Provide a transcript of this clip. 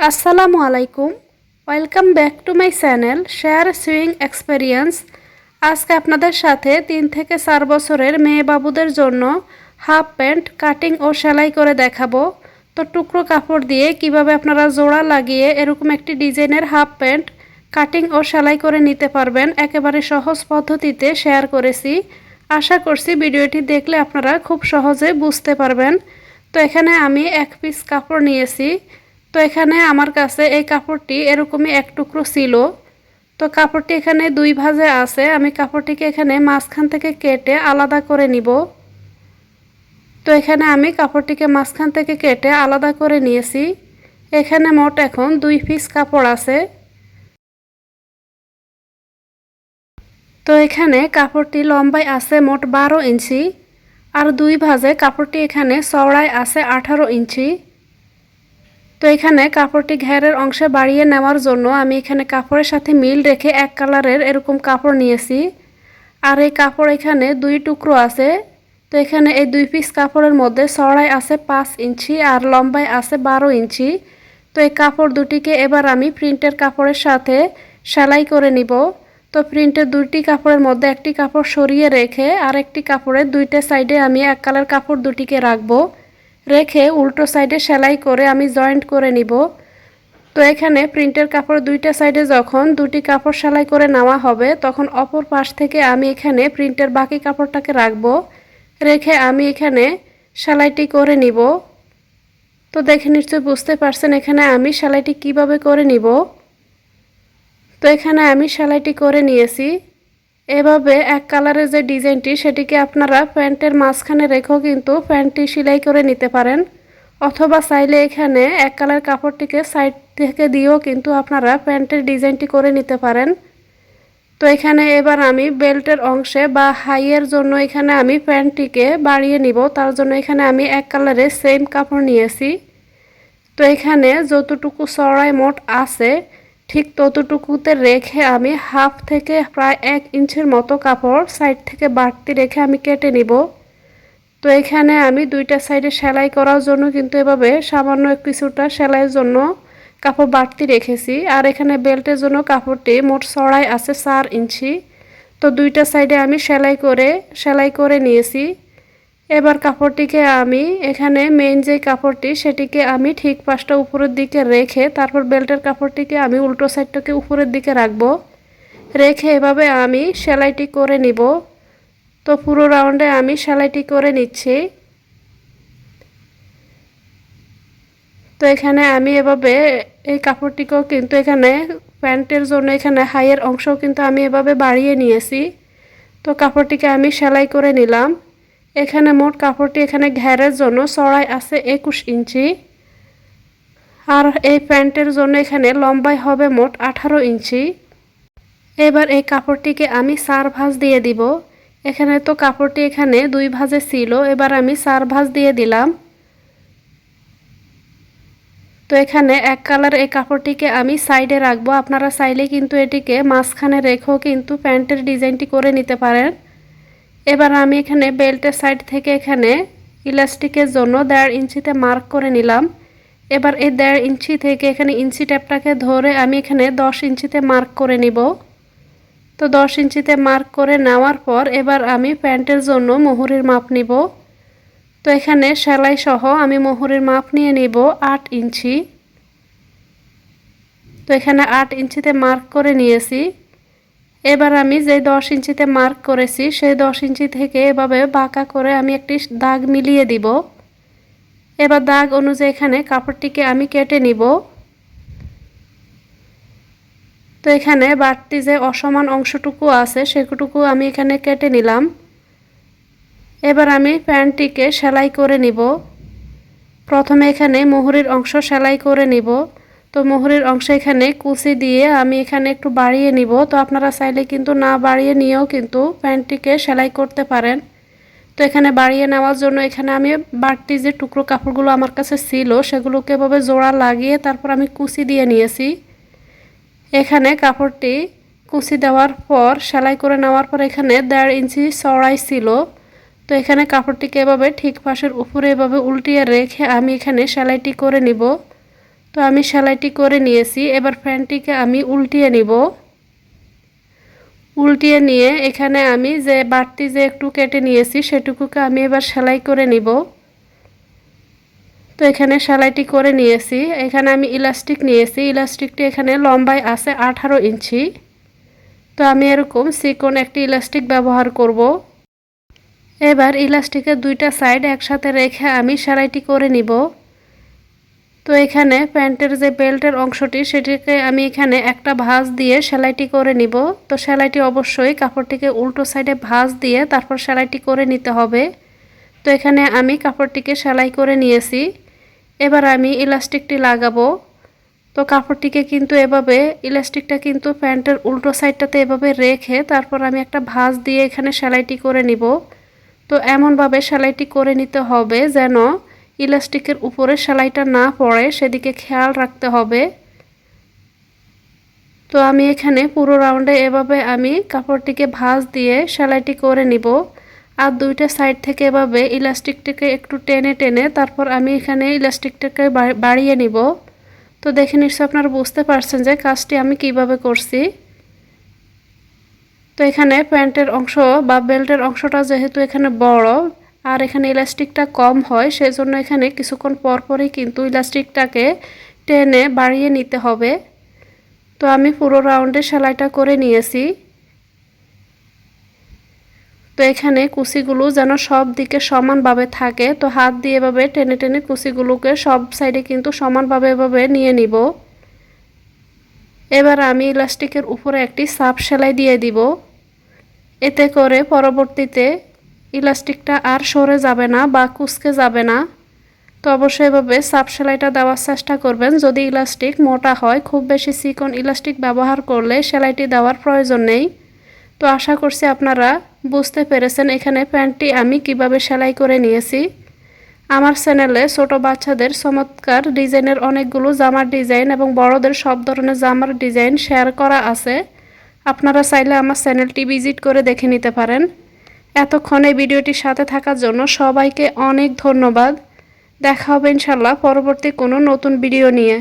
আসসালামু আলাইকুম। Welcome back to my channel share swing experience আজকে আপনাদের সাথে তিন থেকে চার বছরের মেয়ে বাবুদের জন্য হাফ প্যান্ট কাটিং ও সেলাই করে দেখাবো। তো টুকরো কাপড় দিয়ে কীভাবে আপনারা জোড়া লাগিয়ে এরকম একটি ডিজাইনের হাফ প্যান্ট কাটিং ও সেলাই করে নিতে পারবেন, একেবারে সহজ পদ্ধতিতে শেয়ার করেছি। আশা করছি ভিডিওটি দেখলে আপনারা খুব সহজে বুঝতে পারবেন। তো এখানে আমি এক পিস কাপড় নিয়েছি। তো এখানে আমার কাছে এই কাপড়টি এরকমই এক টুকরো ছিল। তো কাপড়টি এখানে দুই ভাজে আছে। আমি কাপড়টিকে এখানে মাঝখান থেকে কেটে আলাদা করে নিব। তো এখানে আমি কাপড়টিকে মাঝখান থেকে কেটে আলাদা করে নিয়েছি। এখানে মোট এখন দুই পিস কাপড় আছে। তো এখানে কাপড়টি লম্বায় আছে মোট বারো ইঞ্চি। আর দুই ভাজে কাপড়টি এখানে চওড়ায় আছে আঠারো ইঞ্চি। তো এখানে কাপড়টি ঘেরের অংশে বাড়িয়ে নেওয়ার জন্য আমি এখানে কাপড়ের সাথে মিল রেখে এক কালারের এরকম কাপড় নিয়েছি। আর এই কাপড় এখানে দুই টুকরো আছে। তো এখানে এই দুই পিস কাপড়ের মধ্যে চড়াই আছে পাঁচ ইঞ্চি আর লম্বায় আছে বারো ইঞ্চি। তো এই কাপড় দুটিকে এবার আমি প্রিন্টের কাপড়ের সাথে সেলাই করে নিব। তো প্রিন্টের দুইটি কাপড়ের মধ্যে একটি কাপড় সরিয়ে রেখে আর একটি কাপড়ের দুইটা সাইডে আমি এক কালার কাপড় দুটিকে রাখব। রেখে উল্টো সাইডে সেলাই করে আমি জয়েন্ট করে নিব। তো এখানে প্রিন্টের কাপড় দুইটা সাইডে যখন দুটি কাপড় সেলাই করে নেওয়া হবে, তখন অপর পাশ থেকে আমি এখানে প্রিন্টের বাকি কাপড়টাকে রাখব, রেখে আমি এখানে সেলাইটি করে নিব। তো দেখে নিশ্চয়ই বুঝতে পারছেন এখানে আমি সেলাইটি কীভাবে করে নিব। তো এখানে আমি সেলাইটি করে নিয়েছি। এভাবে এক কালারের যে ডিজাইনটি, সেটিকে আপনারা প্যান্টের মাঝখানে রেখেও কিন্তু প্যান্টটি সেলাই করে নিতে পারেন। অথবা চাইলে এখানে এক কালার কাপড়টিকে সাইড থেকে দিয়েও কিন্তু আপনারা প্যান্টের ডিজাইনটি করে নিতে পারেন। তো এখানে এবার আমি বেল্টের অংশে বা হাইয়ের জন্য এখানে আমি প্যান্টটিকে বাড়িয়ে নিব। তার জন্য এখানে আমি এক কালারের সেম কাপড় নিয়েছি। তো এখানে যতটুকু চড়াই মোট আছে ঠিক ততটুকুতে রেখে আমি হাফ থেকে প্রায় এক ইঞ্চির মতো কাপড় সাইড থেকে বাড়তি রেখে আমি কেটে নিব। তো এখানে আমি দুইটা সাইডে সেলাই করার জন্য কিন্তু এভাবে সামান্য কিছুটা সেলাইয়ের জন্য কাপড় বাড়তি রেখেছি। আর এখানে বেল্টের জন্য কাপড়টি মোট সড়াই আছে চার ইঞ্চি। তো দুইটা সাইডে আমি সেলাই করে সেলাই করে নিয়েছি। এবার কাপড়টিকে আমি এখানে মেইন যে কাপড়টি সেটিকে আমি ঠিক পাশটা উপরের দিকে রেখে তারপর বেল্টের কাপড়টিকে আমি উল্টো সাইডটাকে উপরের দিকে রাখব। রেখে এভাবে আমি সেলাইটি করে নিব। তো পুরো রাউন্ডে আমি সেলাইটি করে নিচ্ছি। তো এখানে আমি এভাবে এই কাপড়টিকেও কিন্তু এখানে প্যান্টের জন্য এখানে হাইয়ের অংশও কিন্তু আমি এভাবে বাড়িয়ে নিয়েছি। তো কাপড়টিকে আমি সেলাই করে নিলাম। এখানে মোট কাপড়টি এখানে ঘেরের জন্য চড়াই আছে একুশ ইঞ্চি। আর এই প্যান্টের জন্য এখানে লম্বাই হবে মোট আঠারো ইঞ্চি। এবার এই কাপড়টিকে আমি চার ভাঁজ দিয়ে দিব। এখানে তো কাপড়টি এখানে দুই ভাঁজে ছিল, এবার আমি চার ভাঁজ দিয়ে দিলাম। তো এখানে এক কালার এই কাপড়টিকে আমি সাইডে রাখব। আপনারা চাইলে কিন্তু এটিকে মাঝখানে রেখেও কিন্তু প্যান্টের ডিজাইনটি করে নিতে পারেন। এবার আমি এখানে বেল্টের সাইড থেকে এখানে ইলাস্টিকের জন্য দেড় ইঞ্চিতে মার্ক করে নিলাম। এবার এই দেড় ইঞ্চি থেকে এখানে ইঞ্চি ট্যাপটাকে ধরে আমি এখানে দশ ইঞ্চিতে মার্ক করে নিব। তো দশ ইঞ্চিতে মার্ক করে নেওয়ার পর এবার আমি প্যান্টের জন্য মোহরের মাপ নিব। তো এখানে সেলাই সহ আমি মোহরের মাপ নিয়ে নিব আট ইঞ্চি। তো এখানে আট ইঞ্চিতে মার্ক করে নিয়েছি। এবার আমি যে দশ ইঞ্চিতে মার্ক করেছি, সেই দশ ইঞ্চি থেকে এভাবে বাঁকা করে আমি একটি দাগ মিলিয়ে দিব। এবার দাগ অনুযায়ী এখানে কাপড়টিকে আমি কেটে নিব। তো এখানে বাড়তি যে অসমান অংশটুকু আছে, সেটুকু আমি এখানে কেটে নিলাম। এবার আমি প্যান্টটিকে সেলাই করে নিব। প্রথমে এখানে মুহুরির অংশ সেলাই করে নিব। তো মোহরের অংশ এখানে কুচি দিয়ে আমি এখানে একটু বাড়িয়ে নিব। তো আপনারা চাইলে কিন্তু না বাড়িয়ে নিয়েও কিন্তু প্যান্টটিকে সেলাই করতে পারেন। তো এখানে বাড়িয়ে নেওয়ার জন্য এখানে আমি বাড়তি যে টুকরো কাপড়গুলো আমার কাছে ছিল, সেগুলোকে এভাবে জোড়া লাগিয়ে তারপর আমি কুচি দিয়ে নিয়েছি। এখানে কাপড়টি কুচি দেওয়ার পর, সেলাই করে নেওয়ার পর এখানে দেড় ইঞ্চি চড়াই ছিল। তো এখানে কাপড়টিকে এভাবে ঠিক পাশের উপরে এভাবে উল্টিয়ে রেখে আমি এখানে সেলাইটি করে নিব। তো আমি সেলাইটি করে নিয়েছি। এবার ফ্যানটিকে আমি উল্টিয়ে নিব। উল্টিয়ে নিয়ে এখানে আমি যে বাড়তি যে একটু কেটে নিয়েছি, সেটুকুকে আমি এবার সেলাই করে নিব। তো এখানে সেলাইটি করে নিয়েছি। এখানে আমি ইলাস্টিক নিয়েছি। ইলাস্টিকটি এখানে লম্বায় আছে আঠারো ইঞ্চি। তো আমি এরকম সিকন একটি ইলাস্টিক ব্যবহার করব। এবার ইলাস্টিকের দুইটা সাইড একসাথে রেখে আমি সেলাইটি করে নিব। তো এখানে প্যান্টের যে বেল্টের অংশটি, সেটিকে আমি এখানে একটা ভাঁজ দিয়ে সেলাইটি করে নিব। তো সেলাইটি অবশ্যই কাপড়টিকে উল্টো সাইডে ভাঁজ দিয়ে তারপর সেলাইটি করে নিতে হবে। তো এখানে আমি কাপড়টিকে সেলাই করে নিয়েছি। এবার আমি ইলাস্টিকটি লাগাবো। তো কাপড়টিকে কিন্তু এভাবে, ইলাস্টিকটা কিন্তু প্যান্টের উল্টো সাইডটাতে এভাবে রেখে তারপর আমি একটা ভাঁজ দিয়ে এখানে সেলাইটি করে নিব। তো এমনভাবে সেলাইটি করে নিতে হবে যেন ইলাস্টিকের উপরে সেলাইটা না পড়ে সেদিকে খেয়াল রাখতে হবে। তো আমি এখানে পুরো রাউন্ডে এভাবে আমি কাপড়টিকে ভাঁজ দিয়ে সেলাইটি করে নিব। আর দুইটা সাইড থেকে এভাবে ইলাস্টিকটাকে একটু টেনে টেনে তারপর আমি এখানে ইলাস্টিকটাকে বাড়িয়ে নিব। তো দেখে নিশ্চয় আপনারা বুঝতে পারছেন যে কাজটি আমি কীভাবে করছি। তো এখানে প্যান্টের অংশ বা বেল্টের অংশটা যেহেতু এখানে বড় আর এখানে ইলাস্টিকটা কম হয়, সেজন্য এখানে কিছুক্ষণ পরপরই কিন্তু ইলাস্টিকটাকে টেনে বাড়িয়ে নিতে হবে। তো আমি পুরো রাউন্ডে সেলাইটা করে নিয়েছি। তো এখানে কুচিগুলো যেন সব দিকে সমানভাবে থাকে, তো হাত দিয়ে এভাবে টেনে টেনে কুচিগুলোকে সব সাইডে কিন্তু সমানভাবে এভাবে নিয়ে নিব। এবার আমি ইলাস্টিকের উপরে একটি সাপ সেলাই দিয়ে দিব। এতে করে পরবর্তীতে ইলাস্টিকটা আর সরে যাবে না বা কুচকে যাবে না। তো অবশ্যই এভাবে সাপ সেলাইটা দেওয়ার চেষ্টা করবেন। যদি ইলাস্টিক মোটা হয়, খুব বেশি চিকন ইলাস্টিক ব্যবহার করলে সেলাইটি দেওয়ার প্রয়োজন নেই। তো আশা করছি আপনারা বুঝতে পেরেছেন এখানে প্যান্টটি আমি কীভাবে সেলাই করে নিয়েছি। আমার চ্যানেলে ছোট বাচ্চাদের চমৎকার ডিজাইনের অনেকগুলো জামার ডিজাইন এবং বড়দের সব ধরনের জামার ডিজাইন শেয়ার করা আছে। আপনারা চাইলে আমার চ্যানেলটি ভিজিট করে দেখে নিতে পারেন। এতক্ষণ এই ভিডিওটির সাথে থাকার জন্য সবাইকে অনেক ধন্যবাদ। দেখা হবে ইনশাল্লাহ পরবর্তী কোনো নতুন ভিডিও নিয়ে।